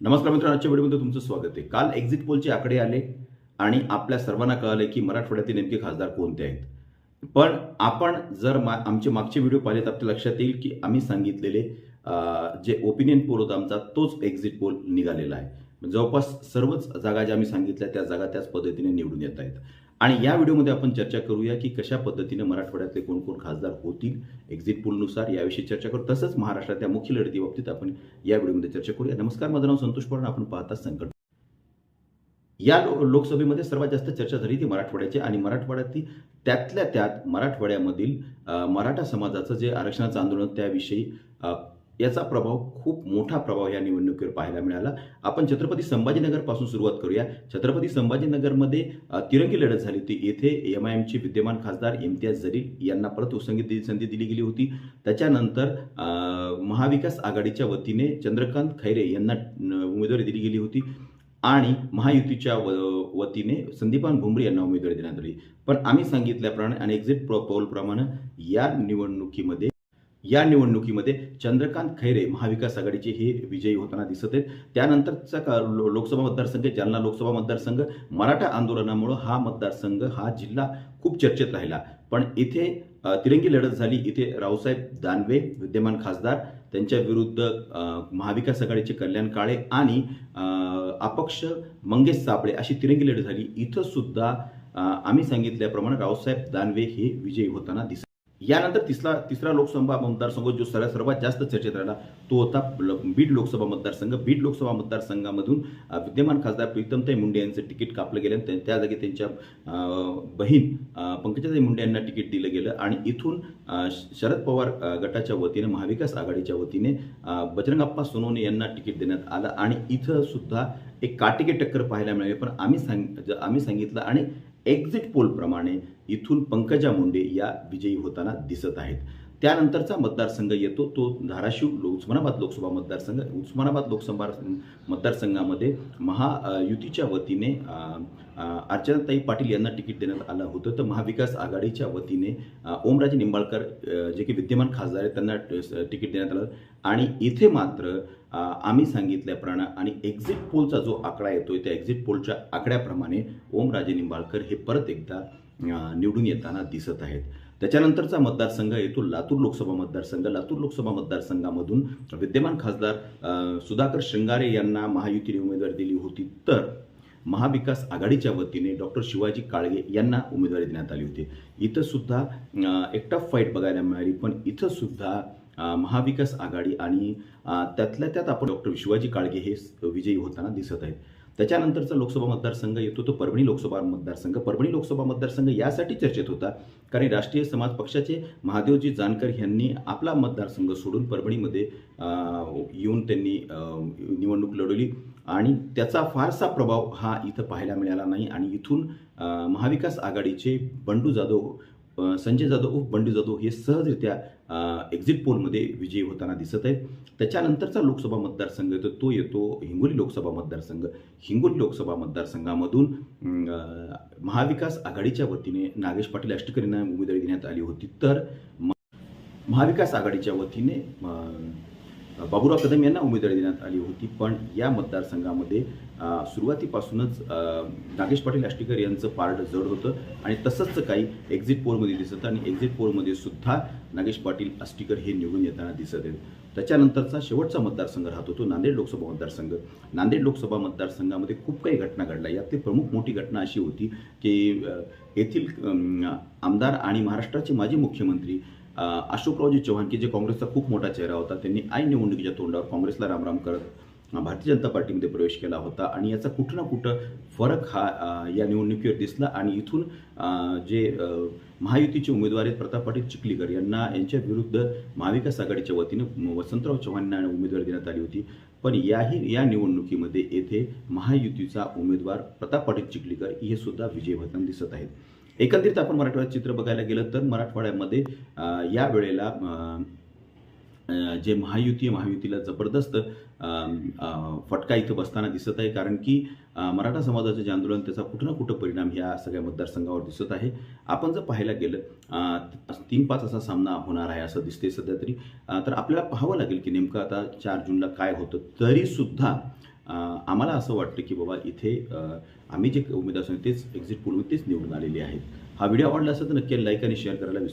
नमस्कार मित्रांनो आजच्या व्हिडिओमध्ये तुमचं स्वागत आहे. काल एक्झिट पोलचे आकडे आले आणि आपल्या सर्वांना कळाले की मराठवाड्यातील नेमके खासदार कोणते आहेत. पण आपण जर मा आमचे मागचे व्हिडिओ पाहिले तर आपल्या लक्षात येईल की आम्ही सांगितलेले जे ओपिनियन पोल होता आमचा तोच एक्झिट पोल निघालेला आहे. जवळपास सर्वच जागा ज्या आम्ही सांगितल्या त्या जागा त्याच पद्धतीने निवडून येत आहेत. आणि या व्हिडिओमध्ये आपण चर्चा करूया की कशा पद्धतीने मराठवाड्यातले कोण कोण खासदार होतील एक्झिट पोलनुसार याविषयी चर्चा करू. तसंच महाराष्ट्रातल्या मुख्य लढतीबाबतीत आपण या व्हिडिओमध्ये चर्चा करूया. नमस्कार माझं नाव संतोष पवार आपण पाहता संकट. या लो लोकसभेमध्ये सर्वात जास्त चर्चा झाली ती मराठवाड्याची आणि मराठवाड्यातील त्यातल्या त्यात मराठवाड्यामधील मराठा समाजाचं जे आरक्षणाचं आंदोलन त्याविषयी याचा प्रभाव खूप मोठा प्रभाव या निवडणुकीवर पाहायला मिळाला. आपण छत्रपती संभाजीनगरपासून सुरुवात करूया. छत्रपती संभाजीनगरमध्ये तिरंगी लढत झाली होती. येथे एम आय एमचे विद्यमान खासदार इम्तियाज जलील यांना परत उसंगी संधी दिली गेली होती. त्याच्यानंतर महाविकास आघाडीच्या वतीने चंद्रकांत खैरे यांना उमेदवारी दिली गेली होती. आणि महायुतीच्या व- वतीने संदीपान भुमरे यांना उमेदवारी देण्यात आली. पण आम्ही सांगितल्याप्रमाणे आणि एक्झिट पोलप्रमाणे या निवडणुकीमध्ये या निवडणुकीमध्ये चंद्रकांत खैरे महाविकास आघाडीचे हे विजयी होताना दिसत आहेत. त्यानंतरचा का लो- लोकसभा मतदारसंघ जालना लोकसभा मतदारसंघ. मराठा आंदोलनामुळं हा मतदारसंघ हा जिल्हा खूप चर्चेत राहिला. पण इथे तिरंगी लढत झाली. इथे रावसाहेब दानवे विद्यमान खासदार त्यांच्या विरुद्ध महाविकास आघाडीचे कल्याण काळे आणि अपक्ष मंगेश सापळे अशी तिरंगी लढत झाली. इथं सुद्धा आम्ही सांगितल्याप्रमाणे रावसाहेब दानवे हे विजयी होताना दिसत यानंतर तिसरा तिसरा लोकसभा मतदारसंघ जो सर्वात सर्वात जास्त चर्चेत राहिला तो होता बीड लोकसभा मतदारसंघ. बीड लोकसभा मतदारसंघामधून विद्यमान खासदार प्रीतमताई मुंडे यांचं तिकीट कापलं गेलं. आणि त्या- त्या जागी त्यांच्या बहीण पंकजाताई मुंडे यांना तिकीट दिलं गेलं. आणि इथून श- शरद पवार गटाच्या वतीने महाविकास आघाडीच्या वतीने अ, बजरंगप्पा सोनवणे यांना तिकीट देण्यात आलं. आणि इथं सुद्धा एक काटेकी टक्कर पाहायला मिळाली. पण आम्ही सांग ज- आम्ही सांगितलं आणि एक्झिट पोलप्रमाणे इथून पंकजा मुंडे या विजयी होताना दिसत आहेत. त्यानंतरचा मतदारसंघ येतो तो धाराशिव लोक उस्मानाबाद लोकसभा मतदारसंघ उस्मानाबाद लोकसभा मतदारसंघामध्ये महायुतीच्या वतीने अर्चनाताई पाटील यांना तिकीट देण्यात आलं होतं. तर महाविकास आघाडीच्या वतीने ओमराजे निंबाळकर जे की विद्यमान खासदार आहेत त्यांना तिकीट देण्यात आलं. आणि इथे मात्र आम्ही सांगितल्याप्रमाणे आणि एक्झिट पोलचा जो आकडा येतोय त्या एक्झिट पोलच्या आकड्याप्रमाणे ओमराजे निंबाळकर हे परत एकदा निवडून येताना दिसत आहेत. त्याच्यानंतरचा मतदारसंघ येतो लातूर लोकसभा मतदारसंघ. लातूर लोकसभा मतदारसंघामधून विद्यमान खासदार सुधाकर शृंगारे यांना महायुतीने उमेदवारी दिली होती. तर महाविकास आघाडीच्या वतीने डॉक्टर शिवाजी काळगे यांना उमेदवारी देण्यात आली होती. इथंसुद्धा एकटा एक टफ फाईट बघायला मिळाली पण इथंसुद्धा महाविकास आघाडी आणि त्यातल्या त्यात आपण डॉक्टर शिवाजी काळगे हे विजयी होताना दिसत आहेत. त्याच्यानंतरचा लोकसभा मतदारसंघ येतो तो परभणी लोकसभा मतदारसंघ. परभणी लोकसभा मतदारसंघ यासाठी चर्चेत होता कारण राष्ट्रीय समाज पक्षाचे महादेवजी जानकर यांनी आपला मतदारसंघ सोडून परभणीमध्ये येऊन त्यांनी निवडणूक लढवली. आणि त्याचा फारसा प्रभाव हा इथं पाहायला मिळाला नाही. आणि इथून महाविकास आघाडीचे बंडू जाधव संजय जाधव उर्फ बंडू जाधव हे सहजरित्या एक्झिट पोलमध्ये विजयी होताना दिसत आहेत. त्याच्यानंतरचा लोकसभा मतदारसंघ येतो तो येतो हिंगोली लोकसभा मतदारसंघ. हिंगोली लोकसभा मतदारसंघामधून महाविकास आघाडीच्या वतीने नागेश पाटील अष्टकरींना उमेदवारी देण्यात आली होती. तर महाविकास आघाडीच्या वतीने बाबुराव कदम यांना उमेदवारी देण्यात आली होती पण या मतदारसंघामध्ये सुरुवातीपासूनच नागेश पाटील आष्टीकर यांचं पार्ट जड होतं आणि तसंच काही एक्झिट पोलमध्ये दिसत आणि एक्झिट पोलमध्ये सुद्धा नागेश पाटील आष्टीकर हे निवडून येताना दिसत आहेत. त्याच्यानंतरचा शेवटचा मतदारसंघ राहतो तो नांदेड लोकसभा मतदारसंघ. नांदेड लोकसभा मतदारसंघामध्ये खूप काही घटना घडल्या. यातली प्रमुख मोठी घटना अशी होती की येथील आमदार आणि महाराष्ट्राचे माजी मुख्यमंत्री अशोकरावजी चव्हाण की जे काँग्रेसचा खूप मोठा चेहरा होता त्यांनी ऐन निवडणुकीच्या तोंडावर काँग्रेसला रामराम करत भारतीय जनता पार्टीमध्ये प्रवेश केला होता. आणि याचा कुठं ना कुठं फरक हा या निवडणुकीवर दिसला आणि इथून जे महायुतीचे उमेदवार आहेत प्रताप पाटील चिखलीकर यांना यांच्या विरुद्ध महाविकास आघाडीच्या वतीनं वसंतराव चव्हाण यांना उमेदवारी देण्यात आली होती. पण याही या निवडणुकीमध्ये येथे महायुतीचा उमेदवार प्रताप पाटील चिखलीकर हे सुद्धा विजय होताना दिसत आहेत. एकंदरीत आपण मराठवाड्यात चित्र बघायला गेलं तर मराठवाड्यामध्ये या वेळेला जे महायुती आहे, महायुतीला जबरदस्त फटका इथं बसताना दिसत आहे. कारण की मराठा समाजाचं जे आंदोलन त्याचा कुठं ना कुठं परिणाम ह्या सगळ्या मतदारसंघावर दिसत आहे. आपण जर पाहायला गेलं तीन पाच असा सामना होणार आहे असं दिसते सध्या तरी. तर आपल्याला पाहावं लागेल की नेमकं आता चार जूनला काय होतं. तरीसुद्धा आम्हाला असं वाटतं की बाबा इथे आम्ही जे उमेदवार असतो तेच एक्झिट पोलमध्ये तेच निवडून आलेले आहेत. हा व्हिडिओ आवडला असेल तर नक्की लाईक आणि शेअर करायला विसरू